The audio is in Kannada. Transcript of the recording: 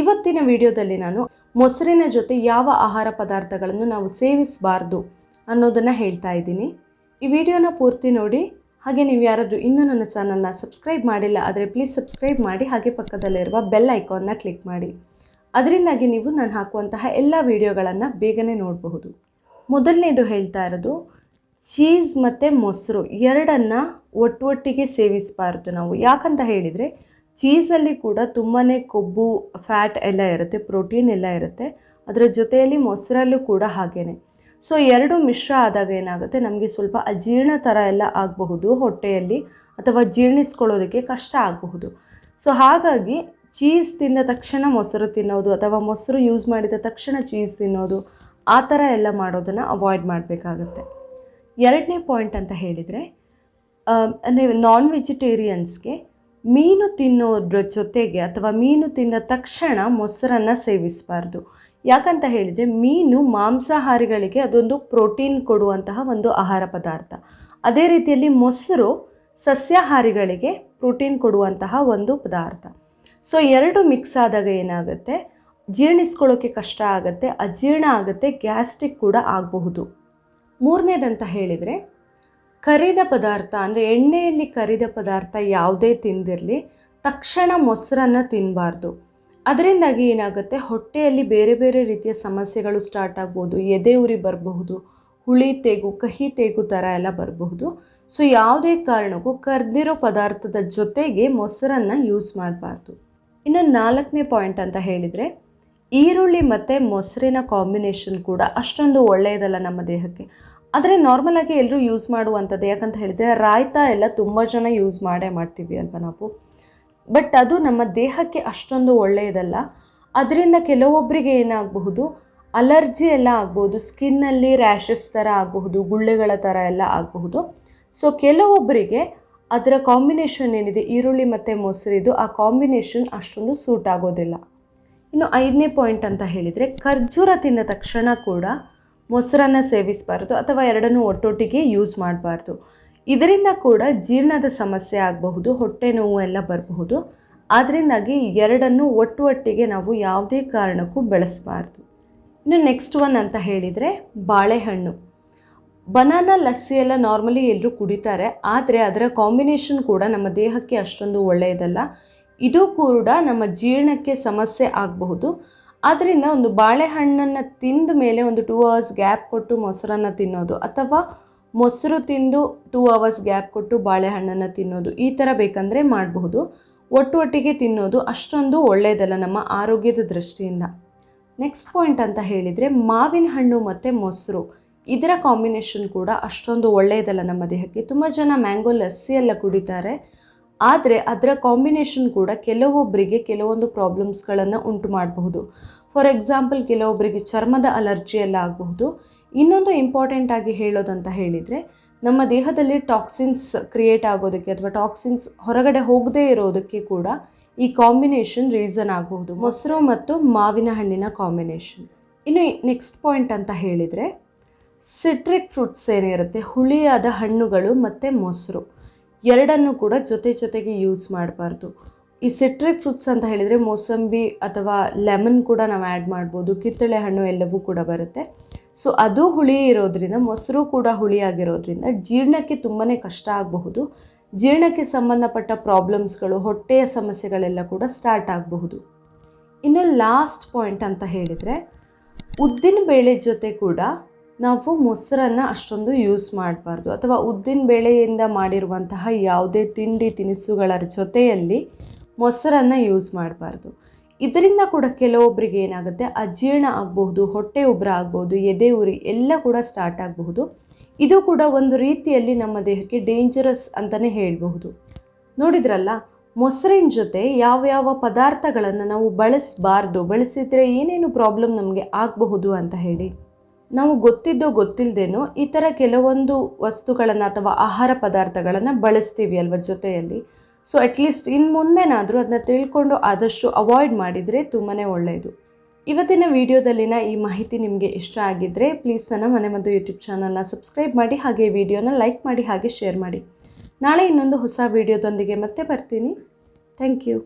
ಇವತ್ತಿನ ವಿಡಿಯೋದಲ್ಲಿ ನಾನು ಮೊಸರಿನ ಜೊತೆ ಯಾವ ಆಹಾರ ಪದಾರ್ಥಗಳನ್ನು ನಾವು ಸೇವಿಸಬಾರ್ದು ಅನ್ನೋದನ್ನು ಹೇಳ್ತಾ ಇದ್ದೀನಿ. ಈ ವಿಡಿಯೋನ ಪೂರ್ತಿ ನೋಡಿ, ಹಾಗೆ ನೀವು ಯಾರಾದರೂ ಇನ್ನೂ ನನ್ನ ಚಾನಲ್ನ ಸಬ್ಸ್ಕ್ರೈಬ್ ಮಾಡಿಲ್ಲ ಆದರೆ ಪ್ಲೀಸ್ ಸಬ್ಸ್ಕ್ರೈಬ್ ಮಾಡಿ, ಹಾಗೆ ಪಕ್ಕದಲ್ಲಿರುವ ಬೆಲ್ ಐಕಾನ್ನ ಕ್ಲಿಕ್ ಮಾಡಿ. ಅದರಿಂದಾಗಿ ನೀವು ನಾನು ಹಾಕುವಂತಹ ಎಲ್ಲ ವಿಡಿಯೋಗಳನ್ನು ಬೇಗನೆ ನೋಡಬಹುದು. ಮೊದಲನೇದು ಹೇಳ್ತಾ ಇರೋದು ಚೀಸ್ ಮತ್ತು ಮೊಸರು ಎರಡನ್ನು ಒಟ್ಟೊಟ್ಟಿಗೆ ಸೇವಿಸಬಾರ್ದು ನಾವು. ಯಾಕಂತ ಹೇಳಿದರೆ ಚೀಸಲ್ಲಿ ಕೂಡ ತುಂಬಾ ಕೊಬ್ಬು, ಫ್ಯಾಟ್ ಎಲ್ಲ ಇರುತ್ತೆ, ಪ್ರೋಟೀನ್ ಎಲ್ಲ ಇರುತ್ತೆ. ಅದರ ಜೊತೆಯಲ್ಲಿ ಮೊಸರಲ್ಲೂ ಕೂಡ ಹಾಗೇನೆ. ಸೊ ಎರಡು ಮಿಶ್ರ ಆದಾಗ ಏನಾಗುತ್ತೆ? ನಮಗೆ ಸ್ವಲ್ಪ ಅಜೀರ್ಣ ಥರ ಎಲ್ಲ ಆಗಬಹುದು ಹೊಟ್ಟೆಯಲ್ಲಿ ಅಥವಾ ಜೀರ್ಣಿಸ್ಕೊಳ್ಳೋದಕ್ಕೆ ಕಷ್ಟ ಆಗಬಹುದು. ಸೊ ಹಾಗಾಗಿ ಚೀಸ್ ತಿಂದ ತಕ್ಷಣ ಮೊಸರು ತಿನ್ನೋದು ಅಥವಾ ಮೊಸರು ಯೂಸ್ ಮಾಡಿದ ತಕ್ಷಣ ಚೀಸ್ ತಿನ್ನೋದು, ಆ ಥರ ಎಲ್ಲ ಮಾಡೋದನ್ನು ಅವಾಯ್ಡ್ ಮಾಡಬೇಕಾಗತ್ತೆ. ಎರಡನೇ ಪಾಯಿಂಟ್ ಅಂತ ಹೇಳಿದರೆ ಅಂದರೆ ನಾನ್ ವೆಜಿಟೇರಿಯನ್ಸ್ಗೆ ಮೀನು ತಿನ್ನೋದ್ರ ಜೊತೆಗೆ ಅಥವಾ ಮೀನು ತಿಂದ ತಕ್ಷಣ ಮೊಸರನ್ನು ಸೇವಿಸಬಾರ್ದು. ಯಾಕಂತ ಹೇಳಿದರೆ ಮೀನು ಮಾಂಸಾಹಾರಿಗಳಿಗೆ ಅದೊಂದು ಪ್ರೋಟೀನ್ ಕೊಡುವಂತಹ ಒಂದು ಆಹಾರ ಪದಾರ್ಥ. ಅದೇ ರೀತಿಯಲ್ಲಿ ಮೊಸರು ಸಸ್ಯಾಹಾರಿಗಳಿಗೆ ಪ್ರೋಟೀನ್ ಕೊಡುವಂತಹ ಒಂದು ಪದಾರ್ಥ. ಸೊ, ಎರಡು ಮಿಕ್ಸ್ ಆದಾಗ ಏನಾಗುತ್ತೆ? ಜೀರ್ಣಿಸ್ಕೊಳ್ಳೋಕ್ಕೆ ಕಷ್ಟ ಆಗುತ್ತೆ, ಅಜೀರ್ಣ ಆಗುತ್ತೆ, ಗ್ಯಾಸ್ಟ್ರಿಕ್ ಕೂಡ ಆಗಬಹುದು. ಮೂರನೇದಂತ ಹೇಳಿದರೆ ಕರಿದ ಪದಾರ್ಥ ಅಂದರೆ ಎಣ್ಣೆಯಲ್ಲಿ ಕರಿದ ಪದಾರ್ಥ ಯಾವುದೇ ತಿಂದಿರಲಿ ತಕ್ಷಣ ಮೊಸರನ್ನು ತಿನ್ನಬಾರ್ದು ಅದರಿಂದಾಗಿ ಏನಾಗುತ್ತೆ? ಹೊಟ್ಟೆಯಲ್ಲಿ ಬೇರೆ ಬೇರೆ ರೀತಿಯ ಸಮಸ್ಯೆಗಳು ಸ್ಟಾರ್ಟ್ ಆಗ್ಬೋದು. ಎದೆ ಉರಿ ಬರಬಹುದು, ಹುಳಿ ತೇಗು, ಕಹಿ ತೇಗು ಥರ ಎಲ್ಲ ಬರಬಹುದು. ಸೊ ಯಾವುದೇ ಕಾರಣಕ್ಕೂ ಕರೆದಿರೋ ಪದಾರ್ಥದ ಜೊತೆಗೆ ಮೊಸರನ್ನು ಯೂಸ್ ಮಾಡಬಾರ್ದು. ಇನ್ನು ನಾಲ್ಕನೇ ಪಾಯಿಂಟ್ ಅಂತ ಹೇಳಿದರೆ, ಈರುಳ್ಳಿ ಮತ್ತು ಮೊಸರಿನ ಕಾಂಬಿನೇಷನ್ ಕೂಡ ಅಷ್ಟೊಂದು ಒಳ್ಳೆಯದಲ್ಲ ನಮ್ಮ ದೇಹಕ್ಕೆ. ಆದರೆ ನಾರ್ಮಲಾಗಿ ಎಲ್ಲರೂ ಯೂಸ್ ಮಾಡುವಂಥದ್ದು. ಯಾಕಂತ ಹೇಳಿದರೆ ರಾಯ್ತಾ ಎಲ್ಲ ತುಂಬ ಜನ ಯೂಸ್ ಮಾಡೇ ಮಾಡ್ತೀವಿ ಅಲ್ವಾ ನಾವು. ಬಟ್ ಅದು ನಮ್ಮ ದೇಹಕ್ಕೆ ಅಷ್ಟೊಂದು ಒಳ್ಳೆಯದಲ್ಲ. ಅದರಿಂದ ಕೆಲವೊಬ್ಬರಿಗೆ ಏನಾಗಬಹುದು ಅಲರ್ಜಿ ಎಲ್ಲ ಆಗ್ಬೋದು ಸ್ಕಿನ್ನಲ್ಲಿ ರ್ಯಾಷಸ್ ಥರ ಆಗಬಹುದು, ಗುಳ್ಳೆಗಳ ಥರ ಎಲ್ಲ ಆಗಬಹುದು. ಸೊ ಕೆಲವೊಬ್ಬರಿಗೆ ಅದರ ಕಾಂಬಿನೇಷನ್ ಏನಿದೆ, ಈರುಳ್ಳಿ ಮತ್ತು ಮೊಸರಿದು ಆ ಕಾಂಬಿನೇಷನ್ ಅಷ್ಟೊಂದು ಸೂಟ್ ಆಗೋದಿಲ್ಲ. ಇನ್ನು ಐದನೇ ಪಾಯಿಂಟ್ ಅಂತ ಹೇಳಿದರೆ, ಖರ್ಜೂರ ತಿಂದ ತಕ್ಷಣ ಕೂಡ ಮೊಸರನ್ನು ಸೇವಿಸಬಾರ್ದು ಅಥವಾ ಎರಡನ್ನೂ ಒಟ್ಟೊಟ್ಟಿಗೆ ಯೂಸ್ ಮಾಡಬಾರ್ದು. ಇದರಿಂದ ಕೂಡ ಜೀರ್ಣದ ಸಮಸ್ಯೆ ಆಗಬಹುದು, ಹೊಟ್ಟೆ ನೋವು ಎಲ್ಲ ಬರಬಹುದು. ಆದ್ದರಿಂದಾಗಿ ಎರಡನ್ನು ಒಟ್ಟು ಒಟ್ಟಿಗೆ ನಾವು ಯಾವುದೇ ಕಾರಣಕ್ಕೂ ಬೆಳೆಸಬಾರ್ದು. ಇನ್ನು ನೆಕ್ಸ್ಟ್ ಒನ್ ಅಂತ ಹೇಳಿದರೆ ಬಾಳೆಹಣ್ಣು. ಬನಾನಾ ಲಸ್ಸಿ ಎಲ್ಲ ನಾರ್ಮಲಿ ಎಲ್ಲರೂ ಕುಡಿತಾರೆ, ಆದರೆ ಅದರ ಕಾಂಬಿನೇಷನ್ ಕೂಡ ನಮ್ಮ ದೇಹಕ್ಕೆ ಅಷ್ಟೊಂದು ಒಳ್ಳೆಯದಲ್ಲ. ಇದು ಕೂಡ ನಮ್ಮ ಜೀರ್ಣಕ್ಕೆ ಸಮಸ್ಯೆ ಆಗಬಹುದು. ಆದ್ದರಿಂದ ಒಂದು ಬಾಳೆಹಣ್ಣನ್ನು ತಿಂದ ಮೇಲೆ ಒಂದು ಟೂ ಅವರ್ಸ್ ಗ್ಯಾಪ್ ಕೊಟ್ಟು ಮೊಸರನ್ನು ತಿನ್ನೋದು ಅಥವಾ ಮೊಸರು ತಿಂದು ಟೂ ಅವರ್ಸ್ ಗ್ಯಾಪ್ ಕೊಟ್ಟು ಬಾಳೆಹಣ್ಣನ್ನು ತಿನ್ನೋದು ಈ ಥರ ಬೇಕಂದರೆ ಮಾಡಬಹುದು. ಒಟ್ಟು ಒಟ್ಟಿಗೆ ತಿನ್ನೋದು ಅಷ್ಟೊಂದು ಒಳ್ಳೆಯದಲ್ಲ ನಮ್ಮ ಆರೋಗ್ಯದ ದೃಷ್ಟಿಯಿಂದ. ನೆಕ್ಸ್ಟ್ ಪಾಯಿಂಟ್ ಅಂತ ಹೇಳಿದರೆ ಮಾವಿನ ಹಣ್ಣು ಮತ್ತು ಮೊಸರು ಇದರ ಕಾಂಬಿನೇಷನ್ ಕೂಡ ಅಷ್ಟೊಂದು ಒಳ್ಳೆಯದಲ್ಲ ನಮ್ಮ ದೇಹಕ್ಕೆ. ತುಂಬ ಜನ ಮ್ಯಾಂಗೋ ಲಸ್ಸಿ ಎಲ್ಲ ಕುಡಿತಾರೆ. ಆದರೆ ಅದರ ಕಾಂಬಿನೇಷನ್ ಕೂಡ ಕೆಲವೊಬ್ಬರಿಗೆ ಕೆಲವೊಂದು ಪ್ರಾಬ್ಲಮ್ಸ್ಗಳನ್ನು ಉಂಟು ಮಾಡಬಹುದು. ಫಾರ್ ಎಕ್ಸಾಂಪಲ್ ಕೆಲವೊಬ್ಬರಿಗೆ ಚರ್ಮದ ಅಲರ್ಜಿ ಎಲ್ಲ ಆಗಬಹುದು. ಇನ್ನೊಂದು ಇಂಪಾರ್ಟೆಂಟ್ ಆಗಿ ಹೇಳೋದಂತ ಹೇಳಿದರೆ, ನಮ್ಮ ದೇಹದಲ್ಲಿ ಟಾಕ್ಸಿನ್ಸ್ ಕ್ರಿಯೇಟ್ ಆಗೋದಕ್ಕೆ ಅಥವಾ ಟಾಕ್ಸಿನ್ಸ್ ಹೊರಗಡೆ ಹೋಗದೇ ಇರೋದಕ್ಕೆ ಕೂಡ ಈ ಕಾಂಬಿನೇಷನ್ ರೀಸನ್ ಆಗಬಹುದು. ಮೊಸರು ಮತ್ತು ಮಾವಿನ ಹಣ್ಣಿನ ಕಾಂಬಿನೇಷನ್ ಇನ್ನು ನೆಕ್ಸ್ಟ್ ಪಾಯಿಂಟ್ ಅಂತ ಹೇಳಿದರೆ ಸಿಟ್ರಿಕ್ ಫ್ರೂಟ್ಸ್ ಏನಿರುತ್ತೆ, ಹುಳಿಯಾದ ಹಣ್ಣುಗಳು ಮತ್ತು ಮೊಸರು. ಎರಡನ್ನು ಕೂಡ ಜೊತೆ ಜೊತೆಗೆ ಯೂಸ್ ಮಾಡಬಾರ್ದು. ಈ ಸಿಟ್ರಿಕ್ ಫ್ರೂಟ್ಸ್ ಅಂತ ಹೇಳಿದರೆ ಮೋಸಂಬಿ ಅಥವಾ ಲೆಮನ್ ಕೂಡ ನಾವು ಆ್ಯಡ್ ಮಾಡ್ಬೋದು, ಕಿತ್ತಳೆ ಹಣ್ಣು ಎಲ್ಲವೂ ಕೂಡ ಬರುತ್ತೆ. ಸೊ ಅದು ಹುಳಿ ಇರೋದ್ರಿಂದ, ಮೊಸರು ಕೂಡ ಹುಳಿಯಾಗಿರೋದ್ರಿಂದ ಜೀರ್ಣಕ್ಕೆ ತುಂಬಾ ಕಷ್ಟ ಆಗಬಹುದು. ಜೀರ್ಣಕ್ಕೆ ಸಂಬಂಧಪಟ್ಟ ಪ್ರಾಬ್ಲಮ್ಸ್ಗಳು ಹೊಟ್ಟೆಯ ಸಮಸ್ಯೆಗಳೆಲ್ಲ ಕೂಡ ಸ್ಟಾರ್ಟ್ ಆಗಬಹುದು. ಇನ್ನು ಲಾಸ್ಟ್ ಪಾಯಿಂಟ್ ಅಂತ ಹೇಳಿದರೆ, ಉದ್ದಿನ ಬೇಳೆ ಜೊತೆ ಕೂಡ ನಾವು ಮೊಸರನ್ನು ಅಷ್ಟೊಂದು ಯೂಸ್ ಮಾಡಬಾರ್ದು. ಅಥವಾ ಉದ್ದಿನ ಬೇಳೆಯಿಂದ ಮಾಡಿರುವಂತಹ ಯಾವುದೇ ತಿಂಡಿ ತಿನಿಸುಗಳ ಜೊತೆಯಲ್ಲಿ ಮೊಸರನ್ನು ಯೂಸ್ ಮಾಡಬಾರ್ದು. ಇದರಿಂದ ಕೂಡ ಕೆಲವೊಬ್ಬರಿಗೆ ಏನಾಗುತ್ತೆ, ಅಜೀರ್ಣ ಆಗಬಹುದು, ಹೊಟ್ಟೆ ಉಬ್ಬರ ಆಗ್ಬೋದು ಎದೆ ಉರಿ ಎಲ್ಲ ಕೂಡ ಸ್ಟಾರ್ಟ್ ಆಗಬಹುದು. ಇದು ಕೂಡ ಒಂದು ರೀತಿಯಲ್ಲಿ ನಮ್ಮ ದೇಹಕ್ಕೆ ಡೇಂಜರಸ್ ಅಂತಲೇ ಹೇಳಬಹುದು. ನೋಡಿದ್ರಲ್ಲ, ಮೊಸರಿನ ಜೊತೆ ಯಾವ್ಯಾವ ಪದಾರ್ಥಗಳನ್ನು ನಾವು ಬಳಸಬಾರ್ದು, ಬಳಸಿದರೆ ಏನೇನು ಪ್ರಾಬ್ಲಮ್ ನಮಗೆ ಆಗಬಹುದು ಅಂತ ಹೇಳಿ. ನಾವು ಗೊತ್ತಿದ್ದೋ ಗೊತ್ತಿಲ್ಲದೇನೋ ಈ ಥರ ಕೆಲವೊಂದು ವಸ್ತುಗಳನ್ನು ಅಥವಾ ಆಹಾರ ಪದಾರ್ಥಗಳನ್ನು ಬಳಸ್ತೀವಿ ಅಲ್ವ ಜೊತೆಯಲ್ಲಿ. ಸೊ ಅಟ್ಲೀಸ್ಟ್ ಇನ್ನು ಮುಂದೆನಾದರೂ ಅದನ್ನ ತಿಳ್ಕೊಂಡು ಆದಷ್ಟು ಅವಾಯ್ಡ್ ಮಾಡಿದರೆ ತುಂಬಾ ಒಳ್ಳೆಯದು ಇವತ್ತಿನ ವಿಡಿಯೋದಲ್ಲಿನ ಈ ಮಾಹಿತಿ ನಿಮಗೆ ಇಷ್ಟ ಆಗಿದ್ದರೆ ಪ್ಲೀಸ್ ನನ್ನ ಮನೆ ಮತ್ತು ಯೂಟ್ಯೂಬ್ ಚಾನಲ್ನ ಸಬ್ಸ್ಕ್ರೈಬ್ ಮಾಡಿ ಹಾಗೆ ವಿಡಿಯೋನ ಲೈಕ್ ಮಾಡಿ ಹಾಗೆ ಶೇರ್ ಮಾಡಿ. ನಾಳೆ ಇನ್ನೊಂದು ಹೊಸ ವಿಡಿಯೋದೊಂದಿಗೆ ಮತ್ತೆ ಬರ್ತೀನಿ. Thank you